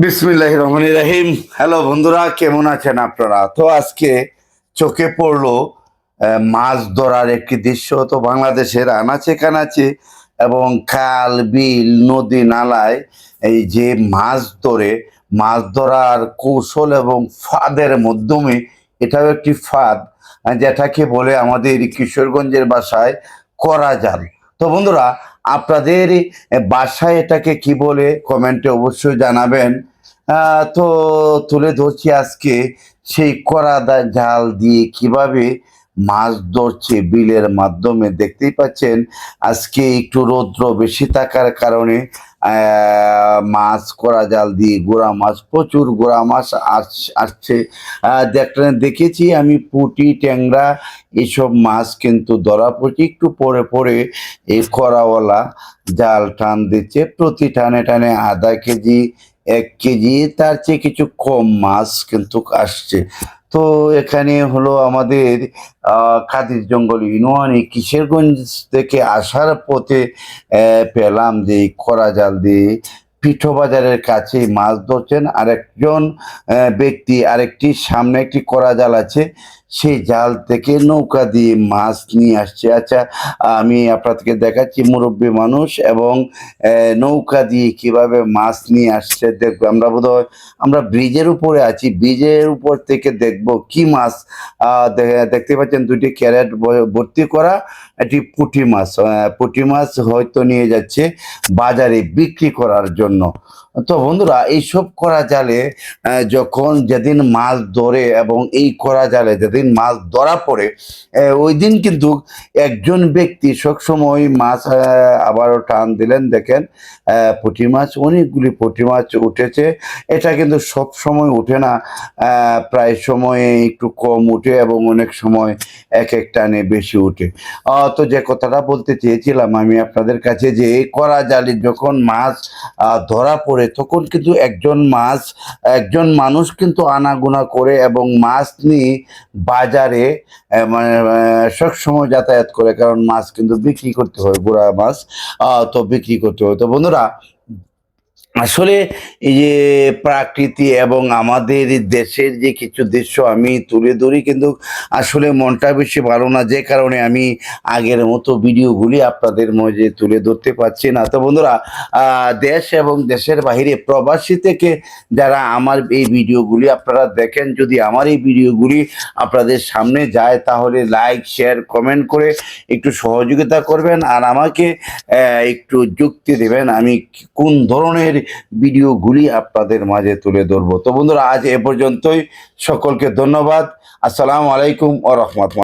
বিসমিল্লাহ রহমান রাহিম। হ্যালো বন্ধুরা, কেমন আছেন আপনারা? তো আজকে চোখে পড়ল মাছ ধরার একটি দৃশ্য। তো বাংলাদেশের আনাচে কানাচে এবং খাল, বিল, নদী, নালায় এই যে মাছ ধরে, মাছ ধরার কৌশল এবং ফাঁদের মাধ্যমে, এটাও একটি ফাঁদ, যেটাকে বলে আমাদের কিশোরগঞ্জের বাসায় করা জাল তো বন্ধুরা আপনাদের বাসায় এটাকে কি বলে কমেন্টে অবশ্যই জানাবেন। তো তুলে ধরছি আজকে সেই কড়া জাল দিয়ে কীভাবে মাছ ধরছে বিলের মাধ্যমে। দেখতেই পাচ্ছেন, আজকে একটু রৌদ্র বেশি থাকার কারণে মাছ করা জাল দিয়ে গোড়া মাছ, প্রচুর গোড়া মাছ আস- আসছে। দেখেছি আমি পুঁটি, ট্যাংরা এসব মাছ কিন্তু ধরা পড়ছে। একটু পরে পরে এই করাওয়ালা জাল টান দিচ্ছে। প্রতি টানে টানে আধা কেজি, এক কেজি, তার চেয়ে কিছু কম মাছ কিন্তু আসছে। তো এখানে হলো আমাদের কাদির জঙ্গল ইউনিয়নে কিশোরগঞ্জ থেকে আসার পথে পেলাম যে করাজাল করা জাল দিয়ে পিঠো বাজারের কাছে মাছ ধরছেন। আরেকজন ব্যক্তি আরেকটি, সামনে একটি করা জাল আছে। সেই জাল থেকে নৌকা দিয়ে মাছ নিয়ে আসছে। আচ্ছা আমি আপনাদেরকে দেখাচ্ছি। মুরব্বী মানুষ এবং নৌকা দিয়ে কীভাবে মাছ নিয়ে আসছে। দেখব, আমরা বোধহয়, আমরা ব্রিজের উপরে আছি। ব্রিজের উপর থেকে দেখব কি মাছ দেখতে পাচ্ছেন দুটি ক্যারেট ভর্তি করা একটি পুঁটি মাছ। পুঁটি মাছ হয়তো নিয়ে যাচ্ছে বাজারে বিক্রি করার জন্য। জন্য তো বন্ধুরা, এইসব করা জালে যখন যেদিন মাছ ধরে এবং এই করা জালে যেদিন মাছ ধরা পড়ে ওই দিন কিন্তু একজন ব্যক্তি সবসময় মাছ আবারও টান দিলেন। দেখেন পুঁটি মাছ, অনেকগুলি পুঁটি মাছ উঠেছে। এটা কিন্তু সব সময় উঠে না। প্রায় সময়ে একটু কম উঠে এবং অনেক সময় এক এক টানে বেশি উঠে। তো যে কথাটা বলতে চেয়েছিলাম আমি আপনাদের কাছে যে, এই করা জালি যখন মাছ ধরা পড়ে তখন কিন্তু একজন মাছ, একজন মানুষ কিন্তু আনাগোনা করে এবং মাছ নিয়ে বাজারে মানে সবসময় যাতায়াত করে, কারণ মাছ কিন্তু বিক্রি করতে হয় গোড়া মাছ তো বিক্রি করতে হয়। তো বন্ধুরা আসলে এই যে প্রাকৃতি এবং আমাদের দেশের যে কিছু দৃশ্য আমি তুলে ধরি কিন্তু আসলে মনটা বেশি ভালো না, যে কারণে আমি আগের মতো ভিডিওগুলি আপনাদের মধ্যে তুলে ধরতে পারছি না। তো বন্ধুরা দেশ এবং দেশের বাইরে প্রবাসী থেকে যারা আমার এই ভিডিওগুলি আপনারা দেখেন, যদি আমার এই ভিডিওগুলি আপনাদের সামনে যায়, তাহলে লাইক, শেয়ার, কমেন্ট করে একটু সহযোগিতা করবেন আর আমাকে একটু যুক্তি দেবেন আমি কোন ধরনের ভিডিওগুলি আপনাদের মাঝে তুলে ধরবো। তো বন্ধুরা, আজ এ পর্যন্তই। সকলকে ধন্যবাদ। আসসালামু আলাইকুম ও রহমতুল্লাহ।